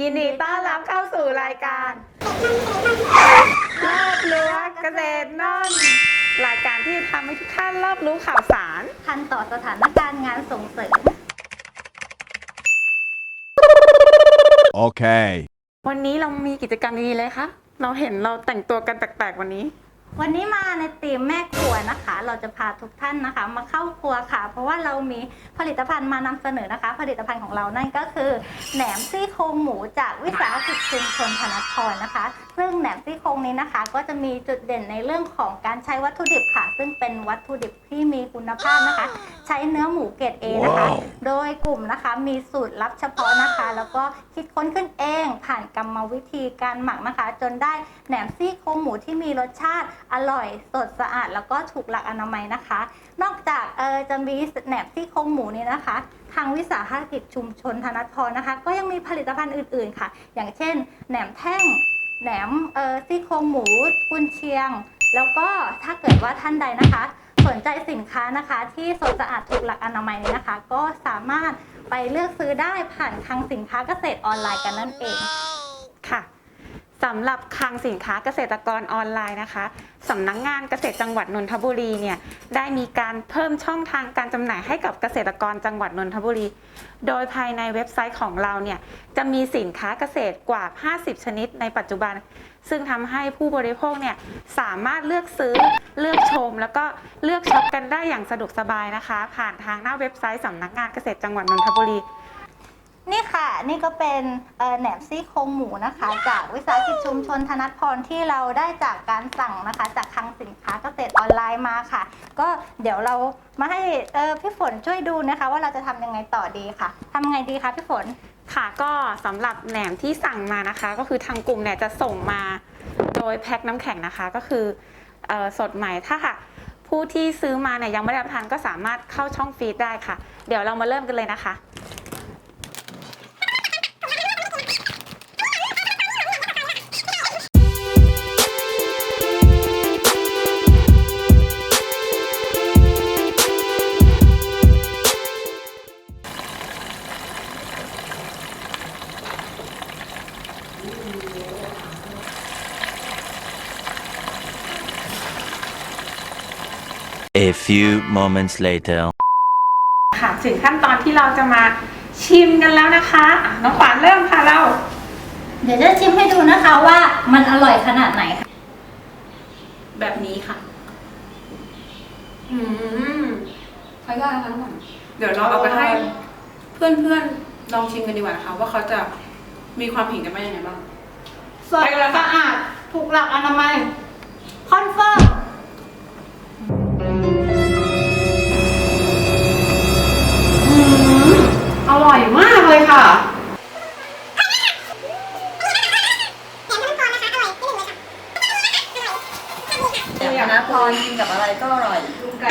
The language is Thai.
ยินดีต้อนรับเข้าสู่รายการรอบรู้เกษตรนอนรายการที่ทำให้ทุกท่านรอบรู้ข่าวสาร ทันต่อสถานการณ์งานส่งเสริม Okay. วันนี้เรามีกิจกรรมดีๆเลยค่ะเราเห็นเราแต่งตัวกันแปลกๆวันนี้ วันนี้มาในธีมแม่ครัวนะคะ เราจะพาทุกท่านนะคะ มาเข้าครัวค่ะ เพราะว่าเรามีผลิตภัณฑ์มานำเสนอนะคะ ผลิตภัณฑ์ของเรานั่นก็คือแหนมซี่โครงหมูจากวิสาหกิจชุมชนธนทรนะคะ ซึ่งแหนมซี่โครงนี้นะคะ ก็จะมีจุดเด่นในเรื่องของการใช้วัตถุดิบค่ะ ซึ่งเป็นวัตถุดิบที่มีคุณภาพนะคะ ใช้เนื้อหมูเกรดเอนะคะว้าวโดยกลุ่มนะคะมีสูตรลับเฉพาะนะคะ แล้วก็คิดค้นขึ้นเองผ่านกรรมวิธีการหมักนะคะ จนได้แหนมซี่โครงหมูที่มีรสชาติ อร่อยสดสะอาดแล้วก็ถูกหลักอนามัยนะคะ นอกจากเออจะมีแหนมซี่โครงหมูนี้นะคะ ทางวิสาหกิจชุมชนธนัทพรนะคะ ก็ยังมีผลิตภัณฑ์อื่นๆค่ะ อย่างเช่นแหนมแท่งแหนมเออซี่โครงหมูกุนเชียง แล้วก็ถ้าเกิดว่าท่านใดนะคะ สนใจสินค้านะคะ ที่สดสะอาดถูกหลักอนามัยนี้นะคะ ก็สามารถไปเลือกซื้อได้ผ่านคลังสินค้าเกษตรออนไลน์กันนั่นเอง สำหรับคลังสินค้าเกษตรกรออนไลน์นะคะสำนักงงานเกษตรจังหวัดนนทบุรีเนี่ยได้มีการเพิ่มช่องทางการจำหน่ายให้กับเกษตรกรจังหวัดนนทบุรี โดยภายในเว็บไซต์ของเราเนี่ยจะมีสินค้าเกษตรกว่า 50 ชนิดในปัจจุบัน ซึ่งทำให้ผู้บริโภคเนี่ยสามารถเลือกซื้อเลือกชม แล้วก็เลือกช็อปกันได้อย่างสะดวกสบายนะคะ ผ่านทางหน้าเว็บไซต์สำนักงานเกษตรจังหวัดนนทบุรี นี่ค่ะ นี่ก็เป็นเอ่อแหนมซี่โครงหมูนะคะ จากวิสาหกิจชุมชนธนัทพรที่เราได้จากการสั่งนะคะ จากคลังสินค้าเกษตรออนไลน์มาค่ะ ก็เดี๋ยวเรามาให้เอ่อพี่ฝนช่วยดูนะคะ ว่าเราจะทำยังไงต่อดีค่ะทำยังไงดีคะพี่ฝนค่ะก็สำหรับแหนมที่สั่งมานะคะ ก็คือทางกลุ่มเนี่ยจะส่งมาโดยแพ็คน้ำแข็งนะคะ ก็คือเออสดใหม่ถ้าค่ะผู้ที่ซื้อมาเนี่ยยังไม่ได้รับประทานก็สามารถเข้าช่องฟีดได้ค่ะ เดี๋ยวเรามาเริ่มกันเลยนะคะ A few moments later. ค่ะถึงขั้นตอนที่เราจะมาชิมกันแล้วนะคะอะน้องขวานเริ่มค่ะเรา เดี๋ยวจะชิมให้ดูนะคะว่ามันอร่อยขนาดไหนค่ะ แบบนี้ค่ะ อืมใช้ได้ทั้งหมดเดี๋ยวเราเอาไปให้เพื่อนๆลองชิมกันดีกว่านะคะว่าเขาจะมีความเห็นกันว่ายังไงบ้าง สดสะอาด ถูกหลักอนามัย คอนเฟิร์ม นมธนพรกินกับอะไรก็อร่อยลูกไก่